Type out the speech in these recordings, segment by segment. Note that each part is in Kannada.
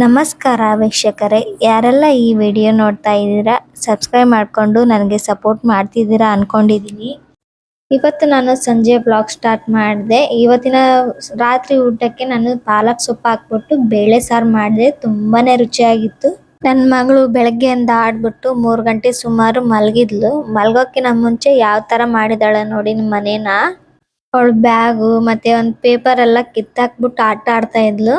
ನಮಸ್ಕಾರ ವೀಕ್ಷಕರೇ. ಯಾರೆಲ್ಲ ಈ ವಿಡಿಯೋ ನೋಡ್ತಾ ಇದ್ದೀರಾ ಸಬ್ಸ್ಕ್ರೈಬ್ ಮಾಡಿಕೊಂಡು ನನಗೆ ಸಪೋರ್ಟ್ ಮಾಡ್ತಿದ್ದೀರಾ ಅಂದ್ಕೊಂಡಿದ್ದೀನಿ ಇವತ್ತು ನಾನು ಸಂಜೆ ಬ್ಲಾಗ್ ಸ್ಟಾರ್ಟ್ ಮಾಡಿದೆ. ಇವತ್ತಿನ ರಾತ್ರಿ ಊಟಕ್ಕೆ ನಾನು ಪಾಲಕ್ ಸೊಪ್ಪು ಹಾಕ್ಬಿಟ್ಟು ಬೇಳೆ ಸಾರು ಮಾಡಿದೆ. ತುಂಬಾನೇ ರುಚಿಯಾಗಿತ್ತು. ನನ್ನ ಮಗಳು ಬೆಳಗ್ಗೆಯಿಂದ ಆಡ್ಬಿಟ್ಟು ಮೂರು ಗಂಟೆ ಸುಮಾರು ಮಲಗಿದ್ಲು. ಮಲ್ಗೋಕ್ಕಿಂತ ಮುಂಚೆ ಯಾವ ತರ ಮಾಡಿದಾಳೆ ನೋಡಿ ನಿಮ್ಮ ಮನೇನ. ಅವಳು ಬ್ಯಾಗು ಮತ್ತೆ ಒಂದು ಪೇಪರ್ ಎಲ್ಲ ಕಿತ್ತಾಕ್ಬಿಟ್ಟು ಆಟ ಆಡ್ತಾ ಇದ್ಲು.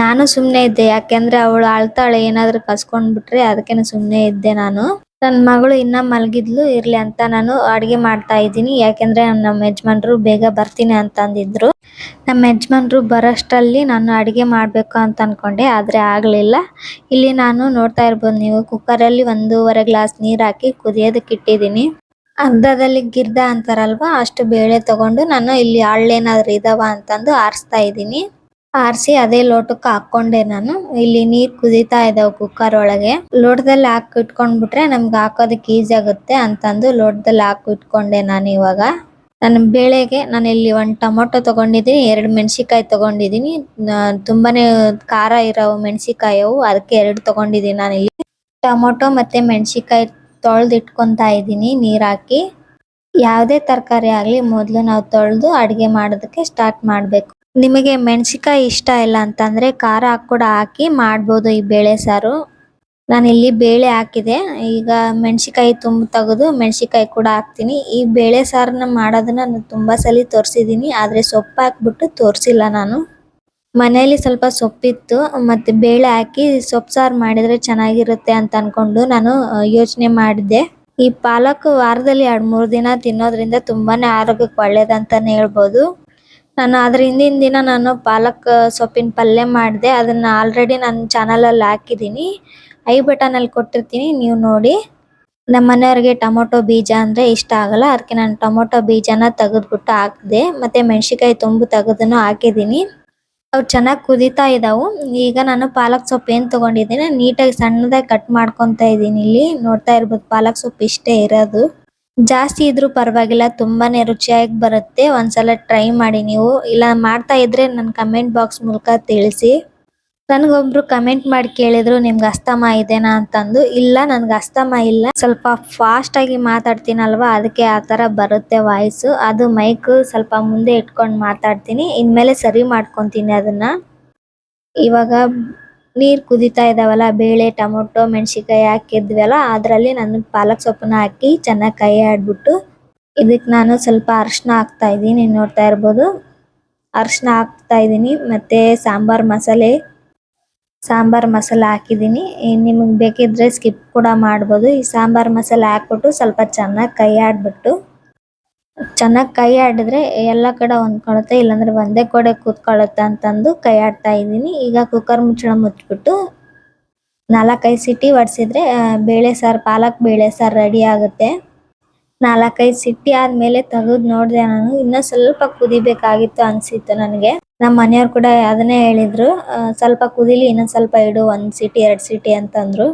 ನಾನು ಸುಮ್ನೆ ಇದ್ದೆ, ಯಾಕೆಂದ್ರೆ ಅವಳು ಅಳ್ತಾಳೆ ಏನಾದ್ರು ಕಸ್ಕೊಂಡ್ ಬಿಟ್ರೆ ಅದಕ್ಕೆ ಸುಮ್ನೆ ಇದ್ದೆ ನಾನು. ನನ್ ಮಗಳು ಇನ್ನ ಮಲಗಿದ್ಲು, ಇರ್ಲಿ ಅಂತ ನಾನು ಅಡಿಗೆ ಮಾಡ್ತಾ ಇದ್ದೀನಿ, ಯಾಕೆಂದ್ರೆ ನಮ್ಮ ಯಜಮಾನ್ರು ಬೇಗ ಬರ್ತೀನಿ ಅಂತ ಅಂದಿದ್ರು. ನಮ್ಮ ಯಜಮಾನ್ರು ಬರೋಷ್ಟರಲ್ಲಿ ನಾನು ಅಡಿಗೆ ಮಾಡ್ಬೇಕು ಅಂತ ಅನ್ಕೊಂಡೆ, ಆದ್ರೆ ಆಗ್ಲಿಲ್ಲ. ಇಲ್ಲಿ ನಾನು ನೋಡ್ತಾ ಇರ್ಬೋದು ನೀವು ಕುಕ್ಕರ್ ಅಲ್ಲಿ ಒಂದೂವರೆ ಗ್ಲಾಸ್ ನೀರ್ ಹಾಕಿ ಕುದಿಯೋದಕ್ಕೆ ಇಟ್ಟಿದ್ದೀನಿ. ಅರ್ಧದಲ್ಲಿ ಗಿರ್ದ ಅಂತಾರಲ್ವಾ, ಅಷ್ಟು ಬೇಳೆ ತಗೊಂಡು ನಾನು ಇಲ್ಲಿ ಹಳ್ಳೇನಾದ್ರು ಇದಾವ ಅಂತಂದು ಆರಿಸ್ತಾ ಇದ್ದೀನಿ. ಆರಿಸಿ ಅದೇ ಲೋಟಕ್ಕೆ ಹಾಕೊಂಡೆ ನಾನು. ಇಲ್ಲಿ ನೀರ್ ಕುದೀತಾ ಇದಾವೆ ಕುಕ್ಕರ್ ಒಳಗೆ. ಲೋಟದಲ್ಲಿ ಹಾಕಿ ಇಟ್ಕೊಂಡ್ಬಿಟ್ರೆ ನಮ್ಗೆ ಹಾಕೋದಕ್ಕೆ ಈಜಿ ಆಗುತ್ತೆ ಅಂತಂದು ಲೋಟದಲ್ಲಿ ಹಾಕಿ ಇಟ್ಕೊಂಡೆ ನಾನು ಇವಾಗ. ನನ್ನ ಬೇಳೆಗೆ, ನಾನು ಇಲ್ಲಿ ಒಂದು ಟೊಮೊಟೊ ತಗೊಂಡಿದ್ದೀನಿ, ಎರಡು ಮೆಣಸಿಕಾಯಿ ತಗೊಂಡಿದ್ದೀನಿ. ತುಂಬಾನೇ ಖಾರ ಇರೋ ಮೆಣಸಿಕಾಯಿ ಅವು ಅದಕ್ಕೆ ಎರಡು ತಗೊಂಡಿದ್ದೀನಿ ನಾನು ಇಲ್ಲಿ. ಟೊಮೊಟೊ ಮತ್ತೆ ಮೆಣಸಿಕಾಯಿ ತೊಳೆದು ಇಟ್ಕೊಂತಾ ಇದ್ದೀನಿ ನೀರ್ ಹಾಕಿ. ಯಾವುದೇ ತರಕಾರಿ ಆಗಲಿ ಮೊದಲು ನಾವು ತೊಳೆದು ಅಡುಗೆ ಮಾಡೋದಕ್ಕೆ ಸ್ಟಾರ್ಟ್ ಮಾಡ್ಬೇಕು. ನಿಮಗೆ ಮೆಣಸಿಕಾಯಿ ಇಷ್ಟ ಇಲ್ಲ ಅಂತಂದ್ರೆ ಖಾರ ಕೂಡ ಹಾಕಿ ಮಾಡ್ಬೋದು ಈ ಬೇಳೆ ಸಾರು. ನಾನು ಇಲ್ಲಿ ಬೇಳೆ ಹಾಕಿದೆ. ಈಗ ಮೆಣಸಿಕಾಯಿ ತುಂಬ ತೆಗೆದು ಮೆಣಸಿಕಾಯಿ ಕೂಡ ಹಾಕ್ತೀನಿ. ಈ ಬೇಳೆ ಸಾರನ್ನ ಮಾಡೋದನ್ನ ನಾನು ತುಂಬಾ ಸಲ ತೋರಿಸಿದ್ದೀನಿ. ಆದ್ರೆ ಸೊಪ್ಪು ಹಾಕ್ಬಿಟ್ಟು ತೋರಿಸಿಲ್ಲ ನಾನು. ಮನೆಯಲ್ಲಿ ಸ್ವಲ್ಪ ಸೊಪ್ಪಿತ್ತು. ಮತ್ತೆ ಬೇಳೆ ಹಾಕಿ ಸೊಪ್ಪು ಸಾರು ಮಾಡಿದ್ರೆ ಚೆನ್ನಾಗಿರುತ್ತೆ ಅಂತ ಅನ್ಕೊಂಡು ನಾನು ಯೋಚನೆ ಮಾಡಿದ್ದೆ. ಈ ಪಾಲಕ್ ವಾರದಲ್ಲಿ ಎರಡು ಮೂರು ದಿನ ತಿನ್ನೋದ್ರಿಂದ ತುಂಬಾನೇ ಆರೋಗ್ಯಕ್ಕೆ ಒಳ್ಳೇದಂತಲೇ ಹೇಳ್ಬೋದು. ನಾನು ಅದ್ರ ಹಿಂದಿನ ದಿನ ನಾನು ಪಾಲಕ್ ಸೊಪ್ಪಿನ ಪಲ್ಯ ಮಾಡಿದೆ, ಅದನ್ನ ಆಲ್ರೆಡಿ ನನ್ನ ಚಾನಲ್ ಅಲ್ಲಿ ಹಾಕಿದ್ದೀನಿ ಐ ಬಟನ್ ಅಲ್ಲಿ ಕೊಟ್ಟಿರ್ತೀನಿ, ನೀವು ನೋಡಿ. ನಮ್ಮ ಮನೆಯವ್ರಿಗೆ ಟೊಮೊಟೊ ಬೀಜ ಅಂದ್ರೆ ಇಷ್ಟ ಆಗಲ್ಲ ಅದಕ್ಕೆ ನಾನು ಟೊಮೊಟೊ ಬೀಜನ ತೆಗೆದ್ಬಿಟ್ಟು ಹಾಕಿದೆ, ಮತ್ತೆ ಮೆಣಸಿಕಾಯಿ ತುಂಬು ತೆಗೆದನ್ನು ಹಾಕಿದ್ದೀನಿ ಅವು ಚೆನ್ನಾಗಿ ಕುದೀತಾ ಇದಾವು. ಈಗ ನಾನು ಪಾಲಕ್ ಸೊಪ್ಪು ಏನು ತಗೊಂಡಿದ್ದೀನಿ, ನೀಟಾಗಿ ಸಣ್ಣದಾಗಿ ಕಟ್ ಮಾಡ್ಕೊತಾ ಇದ್ದೀನಿ ಇಲ್ಲಿ. ನೋಡ್ತಾ ಇರ್ಬೋದು ಪಾಲಕ್ ಸೊಪ್ಪು ಇಷ್ಟೇ ಇರೋದು. ಜಾಸ್ತಿ ಇದ್ರೂ ಪರವಾಗಿಲ್ಲ, ತುಂಬಾನೇ ರುಚಿಯಾಗಿ ಬರುತ್ತೆ. ಒಂದ್ಸಲ ಟ್ರೈ ಮಾಡಿ ನೀವು. ಇಲ್ಲ, ಮಾಡ್ತಾ ಇದ್ರೆ ನನ್ನ ಕಮೆಂಟ್ ಬಾಕ್ಸ್ ಮೂಲಕ ತಿಳಿಸಿ. ನನಗೊಬ್ರು ಕಮೆಂಟ್ ಮಾಡಿ ಕೇಳಿದ್ರು, ನಿಮ್ಗೆ ಅಸ್ತಮ ಇದೇನಾ? ಅಂತಂದು. ಇಲ್ಲ, ನನ್ಗೆ ಅಸ್ತಮ ಇಲ್ಲ. ಸ್ವಲ್ಪ ಫಾಸ್ಟ್ ಆಗಿ ಮಾತಾಡ್ತೀನಲ್ವಾ? ಅದಕ್ಕೆ ಆ ತರ ಬರುತ್ತೆ ವಾಯ್ಸ್ ಅದು ಮೈಕ್ ಸ್ವಲ್ಪ ಮುಂದೆ ಇಟ್ಕೊಂಡು ಮಾತಾಡ್ತೀನಿ. ಇನ್ಮೇಲೆ ಸರಿ ಮಾಡ್ಕೊತೀನಿ ಅದನ್ನ. ಇವಾಗ ನೀರ್ ಕುದಿತಾ ಇದಾವಲ್ಲ, ಬೇಳೆ, ಟೊಮೊಟೊ ಮೆಣಸಿಕಾಯಿ ಹಾಕಿದ್ವಲ್ಲ, ಅದರಲ್ಲಿ ನಾನು ಪಾಲಕ್ ಸೊಪ್ಪನ್ನ ಹಾಕಿ ಚೆನ್ನಾಗಿ ಕೈ ಆಡ್ಬಿಟ್ಟು ಇದಕ್ ನಾನು ಸ್ವಲ್ಪ ಅರಿಶಿನ ಹಾಕ್ತಾ ಇದ್ದೀನಿ. ನೋಡ್ತಾ ಇರ್ಬೋದು. ಅರಿಶಿನ ಹಾಕ್ತಾ ಇದ್ದೀನಿ. ಮತ್ತೆ ಸಾಂಬಾರ್ ಮಸಾಲೆ, ಸಾಂಬಾರ್ ಮಸಾಲ ಹಾಕಿದ್ದೀನಿ. ನಿಮಗೆ ಬೇಕಿದ್ರೆ ಸ್ಕಿಪ್ ಕೂಡ ಮಾಡ್ಬೋದು. ಈ ಸಾಂಬಾರ್ ಮಸಾಲೆ ಹಾಕ್ಬಿಟ್ಟು ಸ್ವಲ್ಪ ಚೆನ್ನಾಗಿ ಕೈ ಆಡ್ಬಿಟ್ಟು ಚೆನ್ನಾಗಿ ಕೈ ಆಡಿದ್ರೆ ಎಲ್ಲ ಕಡೆ ಹೊಂದ್ಕೊಳ್ಳುತ್ತೆ ಇಲ್ಲಾಂದ್ರೆ ಒಂದೇ ಕಡೆ ಕೂತ್ಕೊಳ್ಳುತ್ತೆ ಅಂತಂದು ಕೈ ಆಡ್ತಾ ಇದ್ದೀನಿ. ಈಗ ಕುಕ್ಕರ್ ಮುಚ್ಚಳ ಮುಚ್ಬಿಟ್ಟು ನಾಲ್ಕೈದು ಸಿಟಿ ಹೊಡ್ಸಿದ್ರೆ ಆ, ಬೇಳೆ ಸಾರು ಪಾಲಕ್ ಬೇಳೆ ಸಾರು ರೆಡಿ ಆಗುತ್ತೆ. ನಾಲ್ಕೈದು ಸಿಟಿ ಆದ್ಮೇಲೆ ತೆಗೆದು ನೋಡಿದೆ ನಾನು. ಇನ್ನೂ ಸ್ವಲ್ಪ ಕುದಿಬೇಕಾಗಿತ್ತು ಅನ್ಸಿತ್ತು ನನಗೆ. ನಮ್ಮ ಮನೆಯವ್ರು ಕೂಡ ಅದನ್ನೇ ಹೇಳಿದ್ರು. ಸ್ವಲ್ಪ ಕುದಿಲಿ ಇನ್ನೊಂದು ಸ್ವಲ್ಪ ಇಡು ಒಂದ್ ಸಿಟಿ ಎರಡ್ ಸಿಟಿ ಅಂತಂದ್ರು.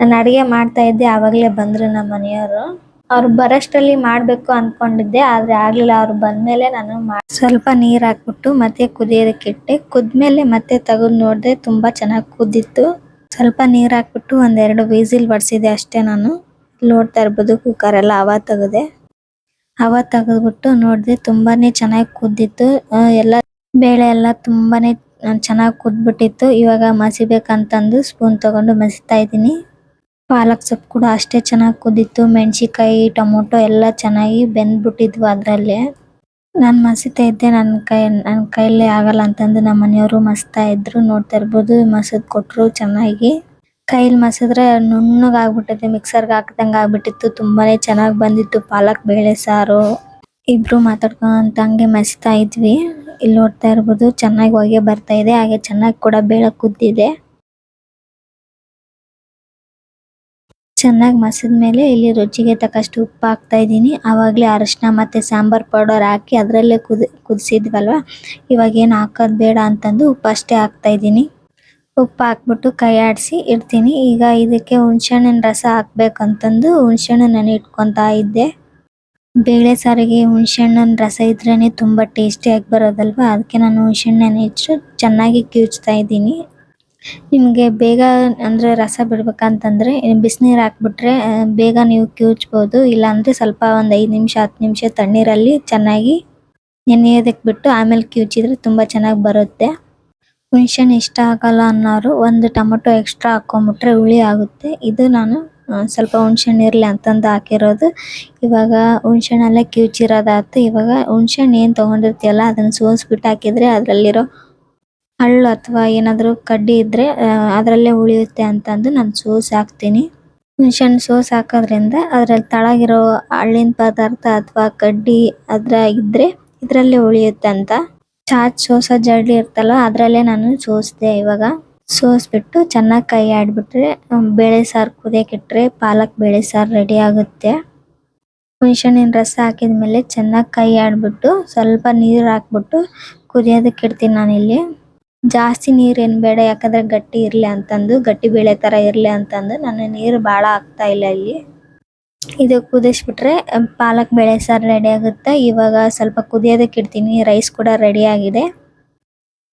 ನಾನು ಅಡಿಗೆ ಮಾಡ್ತಾ ಇದ್ದೆ ಆವಾಗಲೇ ಬಂದ್ರು ನಮ್ಮ ಮನೆಯವರು. ಅವ್ರು ಬರೋಷ್ಟರಲ್ಲಿ ಮಾಡಬೇಕು ಅನ್ಕೊಂಡಿದ್ದೆ, ಆದ್ರೆ ಆಗ್ಲಿಲ್ಲ. ಅವ್ರು ಬಂದ್ಮೇಲೆ ನಾನು ಸ್ವಲ್ಪ ನೀರ್ ಹಾಕ್ಬಿಟ್ಟು ಮತ್ತೆ ಕುದಿಯೋದಕ್ಕೆ ಇಟ್ಟೆ. ಕುದ್ಮೇಲೆ ಮತ್ತೆ ತೆಗೆದು ನೋಡಿದೆ ತುಂಬಾ ಚೆನ್ನಾಗಿ ಕುದ್ದಿತ್ತು ಸ್ವಲ್ಪ ನೀರ್ ಹಾಕ್ಬಿಟ್ಟು ಒಂದೆರಡು ವೀಸಿಲ್ ಬಡ್ಸಿದೆ ಅಷ್ಟೇ ನಾನು. ನೋಡ್ತಾ ಇರ್ಬೋದು ಕುಕ್ಕರ್ ಎಲ್ಲ ಹವಾ ತೆಗೆದೆ. ಹವಾ ತೆಗೆದ್ಬಿಟ್ಟು ನೋಡಿದೆ ತುಂಬಾನೇ ಚೆನ್ನಾಗಿ ಕುದ್ದಿತ್ತು. ಎಲ್ಲ ಬೇಳೆ ಎಲ್ಲ ತುಂಬಾನೇ ಚೆನ್ನಾಗಿ ಕುದ್ಬಿಟ್ಟಿತ್ತು. ಇವಾಗ ಮಸಿಬೇಕಂತಂದು ಸ್ಪೂನ್ ತಗೊಂಡು ಮಸಿತಾ ಇದ್ದೀನಿ. ಪಾಲಕ್ ಸೊಪ್ಪು ಕೂಡ ಅಷ್ಟೇ ಚೆನ್ನಾಗಿ ಕುದ್ದಿತ್ತು ಮೆಣಸಿನಕಾಯಿ, ಟೊಮೊಟೊ ಎಲ್ಲ ಚೆನ್ನಾಗಿ ಬೆಂದ್ಬಿಟ್ಟಿದ್ವು ಅದ್ರಲ್ಲೇ. ನಾನು ಮಸಿತಾ ಇದ್ದೆ. ನನ್ನ ಕೈ ನನ್ನ ಕೈಯಲ್ಲಿ ಆಗಲ್ಲ ಅಂತಂದು ನಮ್ಮ ಮನೆಯವರು ಮಸ್ತಾ ಇದ್ರು. ನೋಡ್ತಾ ಇರ್ಬೋದು ಮಸದ್ ಕೊಟ್ರು ಚೆನ್ನಾಗಿ. ಕೈಲಿ ಮಸಿದ್ರೆ ನುಣ್ಣಗೆ ಆಗ್ಬಿಟ್ಟಿದೆ. ಮಿಕ್ಸರ್ಗೆ ಹಾಕ್ದಂಗೆ ಆಗ್ಬಿಟ್ಟಿತ್ತು. ತುಂಬಾನೇ ಚೆನ್ನಾಗಿ ಬಂದಿತ್ತು ಪಾಲಕ್, ಬೇಳೆ ಸಾರು. ಇಬ್ರು ಮಾತಾಡ್ಕೊಂತ ಹಂಗೆ ಮಸಿತಾ ಇದ್ವಿ. ಇಲ್ಲಿ ನೋಡ್ತಾ ಇರ್ಬೋದು, ಚೆನ್ನಾಗಿ ಹೊಗೆ ಬರ್ತಾ ಇದೆ. ಹಾಗೆ ಚೆನ್ನಾಗಿ ಕೂಡ ಬೇಳೆ ಕುದ್ದಿದೆ. ಚೆನ್ನಾಗಿ ಮಸಿದ್ಮೇಲೆ ಇಲ್ಲಿ ರುಚಿಗೆ ತಕ್ಕಷ್ಟು ಉಪ್ಪು ಹಾಕ್ತಾ ಇದ್ದೀನಿ. ಆವಾಗಲೇ ಅರಿಶಿನ ಮತ್ತೆ ಸಾಂಬಾರ್ ಪೌಡರ್ ಹಾಕಿ ಅದರಲ್ಲೇ ಕುದಿ, ಕುದಿಸಿದ್ವಲ್ವ? ಇವಾಗ ಏನು ಹಾಕೋದು ಬೇಡ ಅಂತಂದು ಉಪ್ಪು ಅಷ್ಟೇ ಹಾಕ್ತಾ ಇದ್ದೀನಿ. ಉಪ್ಪು ಹಾಕ್ಬಿಟ್ಟು ಕೈ ಆಡಿಸಿ ಇಡ್ತೀನಿ. ಈಗ ಇದಕ್ಕೆ ಹುಣ್ಸೆಹಣ್ಣಿನ ರಸ ಹಾಕ್ಬೇಕಂತಂದು ಹುಣ್ಸೆಹಣ್ಣು ನಾನು ಇಟ್ಕೊತಾ ಇದ್ದೆ. ಬೇಳೆ ಸಾರಿಗೆ ಹುಣ್ಸೆಹಣ್ಣಿನ ರಸ ಇದ್ರೇ ತುಂಬ ಟೇಸ್ಟಿಯಾಗಿ ಬರೋದಲ್ವಾ? ಅದಕ್ಕೆ ನಾನು ಹುಣ್ಸೆಹಣ್ಣನ್ನು ಹೆಚ್ಚು ಚೆನ್ನಾಗಿ ಕಿವುಚ್ತಾ ಇದ್ದೀನಿ. ನಿಮಗೆ ಬೇಗ ಅಂದರೆ ರಸ ಬಿಡ್ಬೇಕಂತಂದ್ರೆ ಬಿಸಿನೀರು ಹಾಕ್ಬಿಟ್ರೆ ಬೇಗ ನೀವು ಕಿವುಚ್ಬೋದು ಇಲ್ಲಾಂದರೆ ಸ್ವಲ್ಪ ಒಂದು ಐದು ನಿಮಿಷ, ಹತ್ತು ನಿಮಿಷ ತಣ್ಣೀರಲ್ಲಿ ಚೆನ್ನಾಗಿ ನೆನೆಯೋದಕ್ಕೆ ಬಿಟ್ಟು ಆಮೇಲೆ ಕಿವುಚಿದ್ರೆ ತುಂಬ ಚೆನ್ನಾಗಿ ಬರುತ್ತೆ. ಹುಣ್ಸೆಹಣ್ಣು ಇಷ್ಟ ಆಗಲ್ಲ ಅನ್ನೋರು ಒಂದು ಟೊಮೊಟೊ ಎಕ್ಸ್ಟ್ರಾ ಹಾಕೊಂಬಿಟ್ರೆ ಹುಳಿ ಆಗುತ್ತೆ. ಇದು ನಾನು ಸ್ವಲ್ಪ ಹುಣ್ಸೆಹಣ್ಣು ಇರಲಿ ಅಂತಂದು ಹಾಕಿರೋದು. ಇವಾಗ ಹುಣ್ಸೆಹಣ್ಣೆಲ್ಲ ಕಿವುಚಿರೋದಾಯ್ತು ಇವಾಗ ಹುಣ್ಸೆಹಣ್ಣು ಏನು ತೊಗೊಂಡಿರ್ತೀಯಲ್ಲ, ಅದನ್ನು ಸೋಸ್ಬಿಟ್ಟು ಹಾಕಿದರೆ ಅದರಲ್ಲಿರೋ ಹಳ್ಳು ಅಥವಾ ಏನಾದರೂ ಕಡ್ಡಿ ಇದ್ದರೆ ಅದರಲ್ಲೇ ಉಳಿಯುತ್ತೆ ಅಂತಂದು ನಾನು ಸೋಸಿ ಹಾಕ್ತೀನಿ. ಮಿಷನ್ ಸೋಸಿ ಹಾಕೋದ್ರಿಂದ ಅದ್ರಲ್ಲಿ ತಳಗಿರೋ ಹಳ್ಳಿನ ಪದಾರ್ಥ ಅಥವಾ ಕಡ್ಡಿ ಅದ್ರ ಇದ್ರೆ ಇದ್ರಲ್ಲೇ ಉಳಿಯುತ್ತೆ ಅಂತ. ಚಾಚ್ ಸೋಸೋ ಜಡ್ಲಿ ಇರ್ತಲ್ಲ, ಅದರಲ್ಲೇ ನಾನು ಸೋಸಿದೆ ಇವಾಗ. ಸೋಸ್ಬಿಟ್ಟು ಚೆನ್ನಾಗಿ ಕೈ ಆಡ್ಬಿಟ್ರೆ ಬೇಳೆ ಸಾರು ಕುದಿಯಕ್ಕಿಟ್ರೆ ಪಾಲಕ್ ಬೇಳೆ ಸಾರು ರೆಡಿ ಆಗುತ್ತೆ. ಮಿಷನಿನ ರಸ ಹಾಕಿದ್ಮೇಲೆ ಚೆನ್ನಾಗಿ ಕೈ ಆಡ್ಬಿಟ್ಟು ಸ್ವಲ್ಪ ನೀರು ಹಾಕ್ಬಿಟ್ಟು ಕುದಿಯೋದಕ್ಕೆ ಇಡ್ತೀನಿ ನಾನಿಲ್ಲಿ. ಜಾಸ್ತಿ ನೀರೇನು ಬೇಡ, ಯಾಕಂದ್ರೆ ಗಟ್ಟಿ ಇರಲಿ ಅಂತಂದು, ಗಟ್ಟಿ ಬೇಳೆ ಥರ ಇರಲಿ ಅಂತಂದು ನಾನು ನೀರು ಬಹಳ ಹಾಕ್ತಾ ಇಲ್ಲ ಇಲ್ಲಿ. ಇದು ಕುದಿಸ್ಬಿಟ್ರೆ ಪಾಲಕ್ ಬೇಳೆ ಸಾರು ರೆಡಿ ಆಗುತ್ತೆ. ಇವಾಗ ಸ್ವಲ್ಪ ಕುದಿಯೋದಕ್ಕೆ ಇಡ್ತೀನಿ ರೈಸ್ ಕೂಡ ರೆಡಿ ಆಗಿದೆ.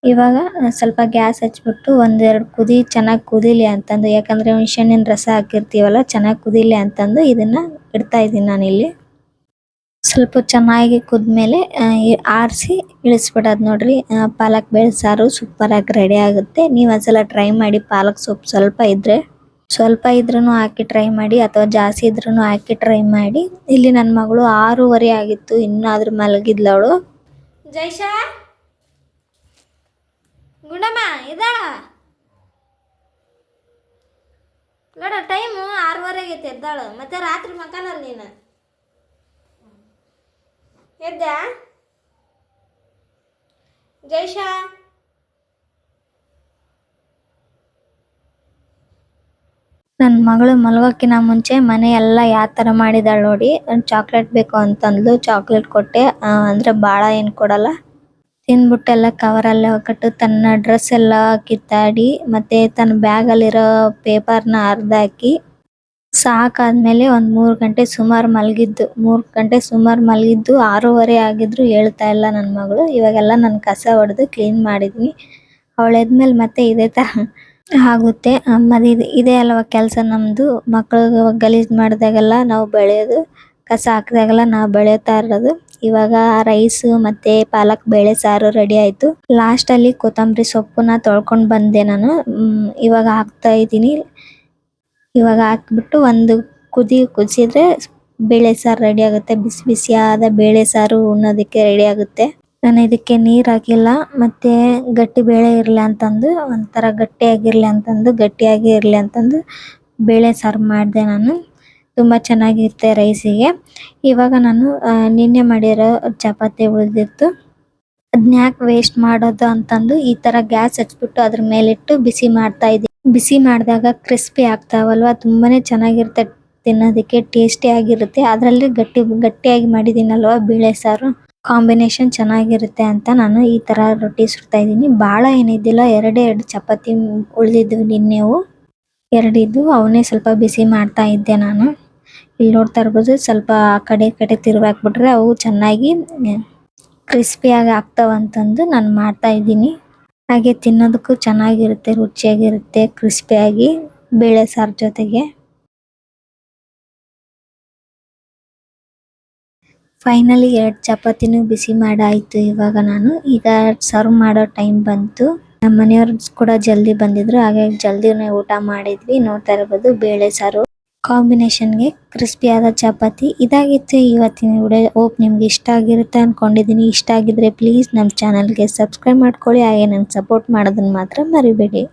ಇವಾಗ ಸ್ವಲ್ಪ ಗ್ಯಾಸ್ ಹಚ್ಬಿಟ್ಟು ಒಂದೆರಡು ಕುದಿ, ಚೆನ್ನಾಗಿ ಕುದಿಲಿ ಅಂತಂದು, ಯಾಕಂದ್ರೆ ಹುಣ್ಸೆಹಣ್ಣಿನ ರಸ ಹಾಕಿರ್ತೀವಲ್ಲ, ಚೆನ್ನಾಗಿ ಕುದಿಲಿ ಅಂತಂದು ಇದನ್ನ ಇಡ್ತಾ ಇದ್ದೀನಿ ನಾನಿಲ್ಲಿ. ಸ್ವಲ್ಪ ಚೆನ್ನಾಗಿ ಕುದ್ಮೇಲೆ ಆರಿಸಿ ಇಳಿಸ್ಬಿಡೋದು ನೋಡ್ರಿ. ಪಾಲಕ್ ಬೇಳೆ ಸಾರು ಸೂಪರ್ ಆಗಿ ರೆಡಿ ಆಗುತ್ತೆ. ನೀವು ಒಂದ್ಸಲ ಟ್ರೈ ಮಾಡಿ ಪಾಲಕ್ ಸೊಪ್ಪು ಸ್ವಲ್ಪ ಇದ್ರೆ, ಸ್ವಲ್ಪ ಇದ್ರೂ ಹಾಕಿ ಟ್ರೈ ಮಾಡಿ ಅಥವಾ ಜಾಸ್ತಿ ಇದ್ರೂ ಹಾಕಿ ಟ್ರೈ ಮಾಡಿ. ಇಲ್ಲಿ ನನ್ನ ಮಗಳು ಆರೂವರೆ ಆಗಿತ್ತು ಇನ್ನಾದ್ರೂ ಮಲಗಿದ್ಲವಳು ಜೈಶಾ ಗುಂಡಮ್ಮ ಇದಾಳ ನೋಡ ಟೈಮು ಆರೂವರೆಗೆ ಎದ್ದಾಳು. ಮತ್ತೆ ರಾತ್ರಿ ಮಕ್ಕಳಲ್ಲ ನೀನು. ಎದ್ದ? ಜೈಶಾ ನನ್ನ ಮಗಳು ಮಲಗೋಕ್ಕಿಂತ ಮುಂಚೆ ಮನೆ ಎಲ್ಲ ಯಾವ ಥರ ಮಾಡಿದಾಳೆ ನೋಡಿ. ಚಾಕ್ಲೇಟ್ ಬೇಕು ಅಂತಂದ್ಲು ಚಾಕ್ಲೇಟ್ ಕೊಟ್ಟೆ. ಅಂದರೆ ಭಾಳ ಏನು ಕೊಡಲ್ಲ. ತಿಂದ್ಬಿಟ್ಟೆಲ್ಲ ಕವರಲ್ಲೇ ಕಟ್ಟು ತನ್ನ ಡ್ರೆಸ್ ಎಲ್ಲ ಕಿತ್ತಾಡಿ, ಮತ್ತೆ ತನ್ನ ಬ್ಯಾಗಲ್ಲಿರೋ ಪೇಪರ್ನ ಹರಿದಾಕಿ ಸಾಕಾದ್ಮೇಲೆ ಒಂದು ಮೂರು ಗಂಟೆ ಸುಮಾರು ಮಲಗಿದ್ದು, ಮೂರ್ ಗಂಟೆ ಸುಮಾರು ಮಲಗಿದ್ದು, ಆರೂವರೆ ಆಗಿದ್ರು ಹೇಳ್ತಾ ಇಲ್ಲ ನನ್ನ ಮಗಳು. ಇವಾಗೆಲ್ಲ ನಾನು ಕಸ ಹೊಡೆದು ಕ್ಲೀನ್ ಮಾಡಿದ್ನಿ. ಅವಳು ಎದ್ಮೇಲೆ ಮತ್ತೆ ಇದೇ ತರ ಆಗುತ್ತೆ. ಮದಿ ಇದು ಅಲ್ವಾ ಕೆಲಸ ನಮ್ಮದು ಮಕ್ಕಳಿಗೆ ಗಲೀಜು ಮಾಡಿದಾಗೆಲ್ಲ ನಾವು ಬೆಳೆಯೋದು, ಕಸ ಹಾಕಿದಾಗೆಲ್ಲ ನಾವು ಬೆಳೆಯುತ್ತಾ ಇರೋದು. ಇವಾಗ ರೈಸು ಮತ್ತೆ ಪಾಲಕ್ ಬೇಳೆ ಸಾರು ರೆಡಿ ಆಯಿತು. ಲಾಸ್ಟಲ್ಲಿ ಕೊತ್ತಂಬರಿ ಸೊಪ್ಪುನ ತೊಳ್ಕೊಂಡ್ ಬಂದೆ ನಾನು. ಇವಾಗ ಹಾಕ್ತಾ ಇದ್ದೀನಿ. ಇವಾಗ ಹಾಕ್ಬಿಟ್ಟು ಒಂದು ಕುದಿ ಕುದಿಸಿದ್ರೆ ಬೇಳೆ ಸಾರು ರೆಡಿ ಆಗುತ್ತೆ. ಬಿಸಿ ಬಿಸಿಯಾದ ಬೇಳೆ ಸಾರು ಉಣ್ಣೋದಕ್ಕೆ ರೆಡಿ ಆಗುತ್ತೆ. ನಾನು ಇದಕ್ಕೆ ನೀರು ಹಾಕಿಲ್ಲ, ಮತ್ತೆ ಗಟ್ಟಿ ಬೇಳೆ ಇರಲಿ ಅಂತಂದು, ಒಂಥರ ಗಟ್ಟಿಯಾಗಿರಲಿ ಅಂತಂದು ಗಟ್ಟಿಯಾಗಿ ಇರಲಿ ಅಂತಂದು ಬೇಳೆ ಸಾರು ಮಾಡಿದೆ ನಾನು. ತುಂಬ ಚೆನ್ನಾಗಿರುತ್ತೆ ರೈಸಿಗೆ. ಇವಾಗ ನಾನು ನಿನ್ನೆ ಮಾಡಿರೋ ಚಪಾತಿ ಉಳಿದಿತ್ತು. ಅದನ್ನ ಯಾಕೆ ವೇಸ್ಟ್ ಮಾಡೋದು ಅಂತಂದು ಈ ಥರ ಗ್ಯಾಸ್ ಹಚ್ಬಿಟ್ಟು ಅದ್ರ ಮೇಲಿಟ್ಟು ಬಿಸಿ ಮಾಡ್ತಾ ಇದ್ದೀನಿ. ಬಿಸಿ ಮಾಡಿದಾಗ ಕ್ರಿಸ್ಪಿ ಆಗ್ತಾವಲ್ವ? ತುಂಬಾನೇ ಚೆನ್ನಾಗಿರುತ್ತೆ ತಿನ್ನೋದಕ್ಕೆ, ಟೇಸ್ಟಿ ಆಗಿರುತ್ತೆ. ಅದರಲ್ಲಿ ಗಟ್ಟಿ, ಗಟ್ಟಿಯಾಗಿ ಮಾಡಿದ್ದೀನಲ್ವ ಬೇಳೆ ಸಾರು? ಕಾಂಬಿನೇಷನ್ ಚೆನ್ನಾಗಿರುತ್ತೆ ಅಂತ ನಾನು ಈ ಥರ ರೊಟ್ಟಿ ಸುಡ್ತಾ ಇದ್ದೀನಿ. ಭಾಳ ಏನಿದ್ದಿಲ್ಲ, ಎರಡೇ ಎರಡು ಚಪಾತಿ ಉಳಿದಿದ್ವು ನಿನ್ನೆವು ಎರಡಿದ್ದು, ಅವನ್ನೇ ಸ್ವಲ್ಪ ಬಿಸಿ ಮಾಡ್ತಾ ಇದ್ದೆ ನಾನು. ಇಲ್ಲಿ ನೋಡ್ತಾ ಇರ್ಬೋದು, ಸ್ವಲ್ಪ ಆ ಕಡೆ ಕಡೆ ತಿರುವಾಕ್ಬಿಟ್ರೆ ಅವು ಚೆನ್ನಾಗಿ, ಕ್ರಿಸ್ಪಿಯಾಗಿ ಆಗ್ತಾವಂತಂದು ನಾನು ಮಾಡ್ತಾ ಇದ್ದೀನಿ. ಹಾಗೆ ತಿನ್ನೋದಕ್ಕೂ ಚೆನ್ನಾಗಿರುತ್ತೆ, ರುಚಿಯಾಗಿರುತ್ತೆ ಕ್ರಿಸ್ಪಿಯಾಗಿ ಬೇಳೆ ಸಾರ್ ಜೊತೆಗೆ. ಫೈನಲಿ ಎರಡು ಚಪಾತಿನೂ ಬಿಸಿ ಮಾಡಾಯಿತು ಇವಾಗ ನಾನು. ಈಗ ಸರ್ವ್ ಮಾಡೋ ಟೈಮ್ ಬಂತು. ನಮ್ಮ ಮನೆಯವ್ರು ಕೂಡ ಜಲ್ದಿ ಬಂದಿದ್ರು ಹಾಗಾಗಿ ಜಲ್ದಿನೇ ಊಟ ಮಾಡಿದ್ವಿ. ನೋಡ್ತಾ ಇರ್ಬೋದು, ಬೇಳೆ ಸಾರು. ಕಾಂಬಿನೇಷನ್ಗೆ ಕ್ರಿಸ್ಪಿಯಾದ ಚಪಾತಿ. ಇದಾಗಿತ್ತು ಇವತ್ತಿನ ವಿಡಿಯೋ. ಹೋಪ್ ನಿಮ್ಗೆ ಇಷ್ಟ ಆಗಿರುತ್ತೆ ಅನ್ಕೊಂಡಿದೀನಿ. ಇಷ್ಟ ಆಗಿದ್ರೆ ಪ್ಲೀಸ್ ನಮ್ಮ ಚಾನಲ್ಗೆ ಸಬ್ಸ್ಕ್ರೈಬ್ ಮಾಡ್ಕೊಳ್ಳಿ. ಹಾಗೆ ನನ್ನ ಸಪೋರ್ಟ್ ಮಾಡೋದನ್ನ ಮಾತ್ರ ಮರಿಬೇಡಿ.